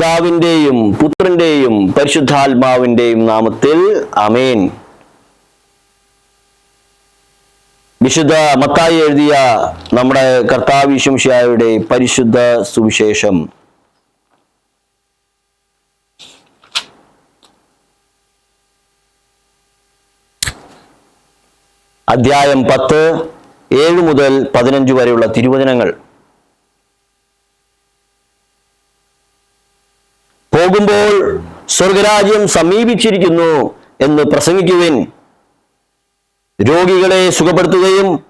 പിതാവിന്റെയും പുത്രന്റെയും പരിശുദ്ധാത്മാവിന്റെയും നാമത്തിൽ അമേൻ വിശുദ്ധ മത്തായി എഴുതിയ നമ്മുടെ കർത്താവിശംശായുടെ പരിശുദ്ധ സുവിശേഷം. അധ്യായം പത്ത് ഏഴ് മുതൽ പതിനഞ്ച് വരെയുള്ള തിരുവചനങ്ങൾ. സ്വർഗരാജ്യം സമീപിച്ചിരിക്കുന്നു എന്ന് പ്രസംഗിക്കുവിൻ. രോഗികളെ സുഖപ്പെടുത്തുകയും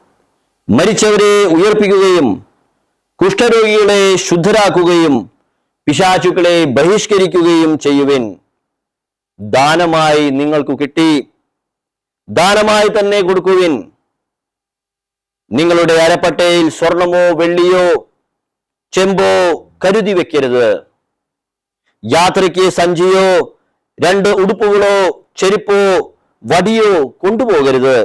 മരിച്ചവരെ ഉയർപ്പിക്കുകയും കുഷ്ഠരോഗികളെ ശുദ്ധരാക്കുകയും പിശാചുക്കളെ ബഹിഷ്കരിക്കുകയും ചെയ്യുവിൻ. ദാനമായി നിങ്ങൾക്ക് കിട്ടി. ദാനമായി തന്നെ കൊടുക്കുവിൻ. നിങ്ങളുടെ അരപ്പട്ടയിൽ സ്വർണമോ വെള്ളിയോ ചെമ്പോ കരുതി വെക്കരുത്. യാത്രയ്ക്ക് സഞ്ചിയോ രണ്ട് ഉടുപ്പുകളോ ചെരുപ്പോ വടിയോ കൊണ്ടുപോകരുത്.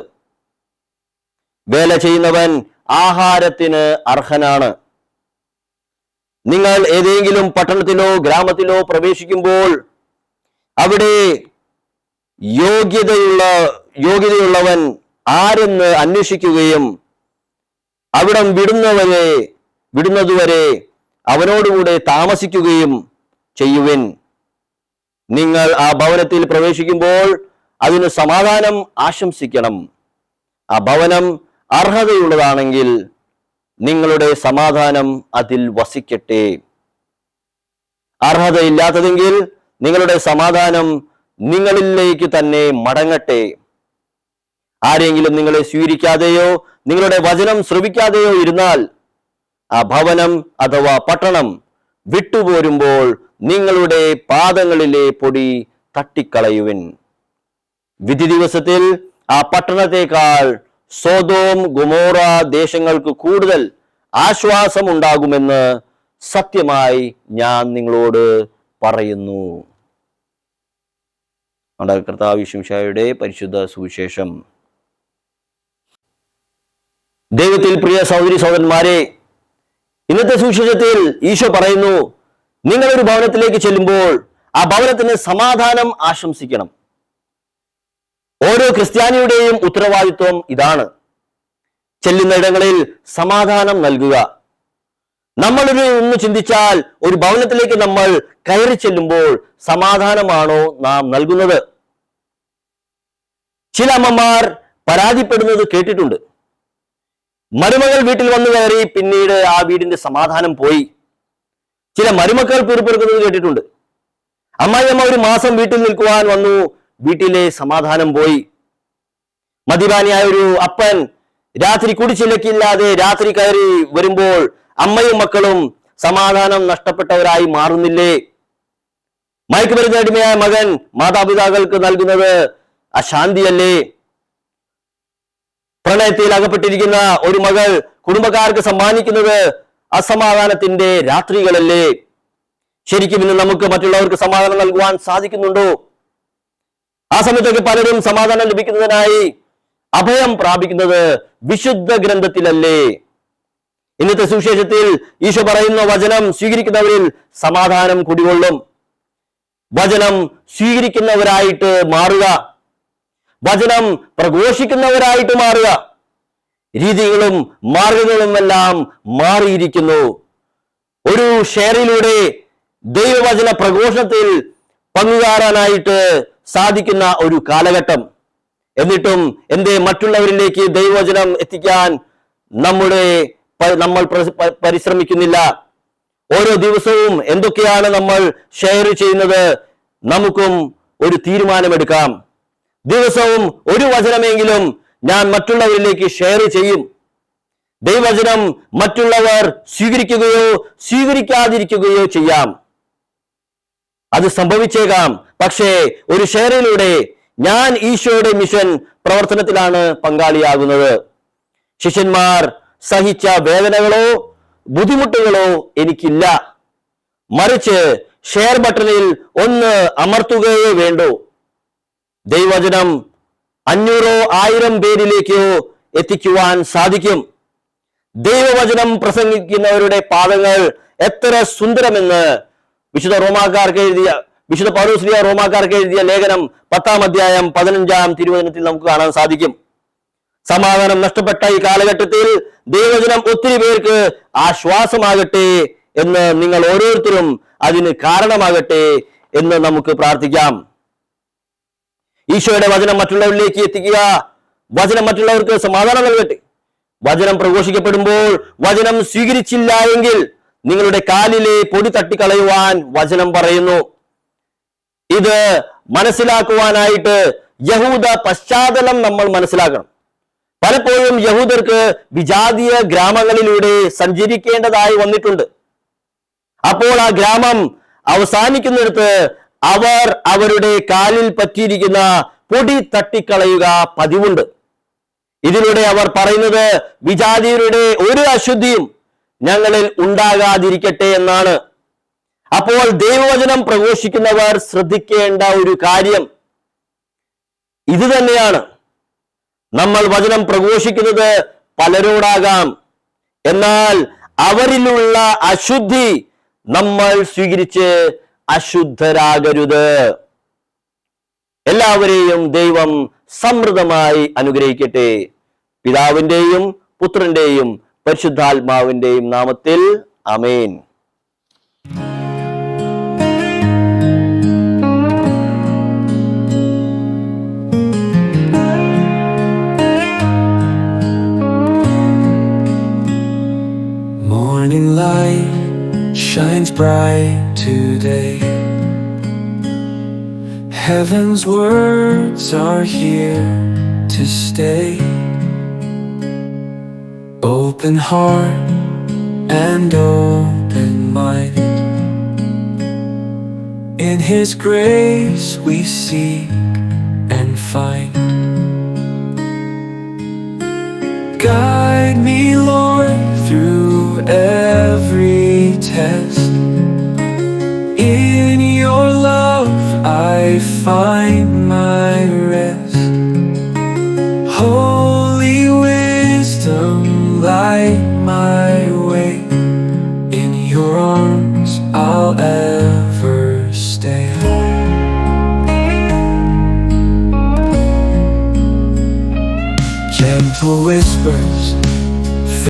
വേല ചെയ്യുന്നവൻ ആഹാരത്തിന് അർഹനാണ്. നിങ്ങൾ ഏതെങ്കിലും പട്ടണത്തിലോ ഗ്രാമത്തിലോ പ്രവേശിക്കുമ്പോൾ അവിടെ യോഗ്യതയുള്ള യോഗ്യതയുള്ളവൻ ആരെന്ന് അന്വേഷിക്കുകയും അവിടം വിടുന്നവരെ വിടുന്നതുവരെ അവനോടുകൂടെ താമസിക്കുകയും ചെയ്യുവിൻ. നിങ്ങൾ ആ ഭവനത്തിൽ പ്രവേശിക്കുമ്പോൾ അതിന് സമാധാനം ആശംസിക്കണം. ആ ഭവനം അർഹതയുള്ളതാണെങ്കിൽ നിങ്ങളുടെ സമാധാനം അതിൽ വസിക്കട്ടെ. അർഹതയില്ലാത്തതെങ്കിൽ നിങ്ങളുടെ സമാധാനം നിങ്ങളിലേക്ക് തന്നെ മടങ്ങട്ടെ. ആരെങ്കിലും നിങ്ങളെ സ്വീകരിക്കാതെയോ നിങ്ങളുടെ വചനം ശ്രവിക്കാതെയോ ഇരുന്നാൽ ആ ഭവനം അഥവാ പട്ടണം വിട്ടുപോരുമ്പോൾ നിങ്ങളുടെ പാദങ്ങളിലെ പൊടി തട്ടിക്കളയുവിൻ. വിധി ദിവസത്തിൽ ആ പട്ടണത്തെക്കാൾ സോതോം ഗുമോറ ദേശങ്ങൾക്ക് കൂടുതൽ ആശ്വാസം ഉണ്ടാകുമെന്ന് സത്യമായി ഞാൻ നിങ്ങളോട് പറയുന്നു. നമ്മുടെ പരിശുദ്ധ സുവിശേഷം. ദൈവത്തിൽ പ്രിയ സഹോദരി സഹോദരന്മാരെ ഇന്നത്തെ സുവിശേഷത്തിൽ ഈശോ പറയുന്നു നിങ്ങൾ ഒരു ഭവനത്തിലേക്ക് ചെല്ലുമ്പോൾ ആ ഭവനത്തിന് സമാധാനം ആശംസിക്കണം. ഓരോ ക്രിസ്ത്യാനിയുടെയും ഉത്തരവാദിത്വം ഇതാണ്. ചെല്ലുന്ന ഇടങ്ങളിൽ സമാധാനം നൽകുക. നമ്മളൊരു ഒന്ന് ചിന്തിച്ചാൽ ഒരു ഭവനത്തിലേക്ക് നമ്മൾ കയറി ചെല്ലുമ്പോൾ സമാധാനമാണോ നാം നൽകുന്നത്? ചില അമ്മമാർ പരാതിപ്പെടുന്നത് കേട്ടിട്ടുണ്ട്. മരുമകൾ വീട്ടിൽ വന്നു കയറി പിന്നീട് ആ വീടിന്റെ സമാധാനം പോയി. ചില മരുമക്കൾ പീർപ്പെടുക്കുന്നത് കേട്ടിട്ടുണ്ട്. അമ്മായിയമ്മ ഒരു മാസം വീട്ടിൽ നിൽക്കുവാൻ വന്നു. വീട്ടിലെ സമാധാനം പോയി. മദ്യപാനിയായ ഒരു അപ്പൻ രാത്രി കുടിച്ചിലക്കില്ലാതെ രാത്രി കയറി വരുമ്പോൾ അമ്മയും മക്കളും സമാധാനം നഷ്ടപ്പെട്ടവരായി മാറുന്നില്ലേ? മയക്കുമരുന്ന് അടിമയായ മകൻ മാതാപിതാക്കൾക്ക് നൽകുന്നത് അശാന്തിയല്ലേ? പ്രണയത്തിൽ അകപ്പെട്ടിരിക്കുന്ന ഒരു മകൾ കുടുംബക്കാർക്ക് സമ്മാനിക്കുന്നത് അസമാധാനത്തിന്റെ രാത്രികളല്ലേ ശരിക്കും ഇന്ന് നമുക്ക് മറ്റുള്ളവർക്ക് സമാധാനം നൽകുവാൻ സാധിക്കുന്നുണ്ടോ? ആ സമയത്തൊക്കെ പലരും സമാധാനം ലഭിക്കുന്നതിനായി അഭയം പ്രാപിക്കുന്നത് വിശുദ്ധ ഗ്രന്ഥത്തിലല്ലേ? ഇന്നത്തെ സുവിശേഷത്തിൽ ഈശോ പറയുന്ന വചനം സ്വീകരിക്കുന്നവരിൽ സമാധാനം കുടികൊള്ളും. വചനം സ്വീകരിക്കുന്നവരായിട്ട് മാറുക. വചനം പ്രഘോഷിക്കുന്നവരായിട്ട് മാറുക. രീതികളും മാർഗങ്ങളുമെല്ലാം മാറിയിരിക്കുന്നു. ഒരു ഷെയറിലൂടെ ദൈവവചന പ്രഘോഷത്തിൽ പങ്കുകാരാനായിട്ട് സാധിക്കുന്ന ഒരു കാലഘട്ടം. എന്നിട്ടും എന്തേ മറ്റുള്ളവരിലേക്ക് ദൈവവചനം എത്തിക്കാൻ നമ്മുടെ നമ്മൾ പരിശ്രമിക്കുന്നില്ല. ഓരോ ദിവസവും എന്തൊക്കെയാണ് നമ്മൾ ഷെയർ ചെയ്യുന്നത് നമുക്കും ഒരു തീരുമാനമെടുക്കാം. ദിവസവും ഒരു വചനമെങ്കിലും ഞാൻ മറ്റുള്ളവരിലേക്ക് ഷെയർ ചെയ്യും. ദൈവചനം മറ്റുള്ളവർ സ്വീകരിക്കുകയോ സ്വീകരിക്കാതിരിക്കുകയോ ചെയ്യാം. അത് സംഭവിച്ചേക്കാം. പക്ഷേ ഒരു ഷെയറിലൂടെ ഞാൻ ഈശോയുടെ മിഷൻ പ്രവർത്തനത്തിലാണ് പങ്കാളിയാകുന്നത്. ശിഷ്യന്മാർ സഹിച്ച വേദനകളോ ബുദ്ധിമുട്ടുകളോ എനിക്കില്ല. മറിച്ച് ഷെയർ ബട്ടണിൽ ഒന്ന് അമർത്തുകയേ വേണ്ടൂ. ദൈവവചനം അഞ്ഞൂറോ ആയിരം പേരിലേക്കോ എത്തിക്കുവാൻ സാധിക്കും. ദൈവവചനം പ്രസംഗിക്കുന്നവരുടെ പാദങ്ങൾ എത്ര സുന്ദരമെന്ന് വിശുദ്ധ റോമാക്കാർക്ക് എഴുതിയ വിശുദ്ധ പൗരസ്ലിയ റോമാക്കാർക്ക് എഴുതിയ ലേഖനം പത്താം അധ്യായം പതിനഞ്ചാം തിരുവചനത്തിൽ നമുക്ക് കാണാൻ സാധിക്കും. സമാധാനം നഷ്ടപ്പെട്ട ഈ കാലഘട്ടത്തിൽ ദൈവജനം ഒത്തിരി പേർക്ക് ആശ്വാസമാകട്ടെ എന്ന് നിങ്ങൾ ഓരോരുത്തരും അതിന് കാരണമാകട്ടെ എന്ന് നമുക്ക് പ്രാർത്ഥിക്കാം. ഈശോയുടെ വചനം മറ്റുള്ളവരിലേക്ക് എത്തിക്കുക. വചനം മറ്റുള്ളവർക്ക് സമാധാനം നൽകട്ടെ. വചനം പ്രഘോഷിക്കപ്പെടുമ്പോൾ വചനം സ്വീകരിച്ചില്ല എങ്കിൽ നിങ്ങളുടെ കാലിലെ പൊടി തട്ടിക്കളയുവാൻ വചനം പറയുന്നു. ഇത് മനസ്സിലാക്കുവാനായിട്ട് യഹൂദ പശ്ചാത്തലം നമ്മൾ മനസ്സിലാക്കണം. പലപ്പോഴും യഹൂദർക്ക് വിജാതീയ ഗ്രാമങ്ങളിലൂടെ സഞ്ചരിക്കേണ്ടതായി വന്നിട്ടുണ്ട്. അപ്പോൾ ആ ഗ്രാമം അവസാനിക്കുന്നിടത്ത് അവർ അവരുടെ കാലിൽ പറ്റിയിരിക്കുന്ന പൊടി തട്ടിക്കളയുക പതിവുണ്ട്. ഇതിലൂടെ അവർ പറയുന്നത് വിജാതിയരുടെ ഒരു അശുദ്ധിയും ഞങ്ങളിൽ ഉണ്ടാകാതിരിക്കട്ടെ എന്നാണ്. അപ്പോൾ ദൈവവചനം പ്രഘോഷിക്കുന്നവർ ശ്രദ്ധിക്കേണ്ട ഒരു കാര്യം ഇത് തന്നെയാണ്. നമ്മൾ വചനം പ്രഘോഷിക്കുന്നത് പലരോടാകാം. എന്നാൽ അവരിലുള്ള അശുദ്ധി നമ്മൾ സ്വീകരിച്ച് അശുദ്ധരാകരുത്. എല്ലാവരെയും ദൈവം സമൃദ്ധമായി അനുഗ്രഹിക്കട്ടെ. പിതാവിന്റെയും പുത്രന്റെയും പരിശുദ്ധാത്മാവിന്റെയും നാമത്തിൽ അമേൻ Morning light. Shines bright today. Heaven's words are here to stay. Open heart and open mind. In His grace we seek and find. Guide me, Lord, test. In your love, I find my rest. Holy wisdom, light my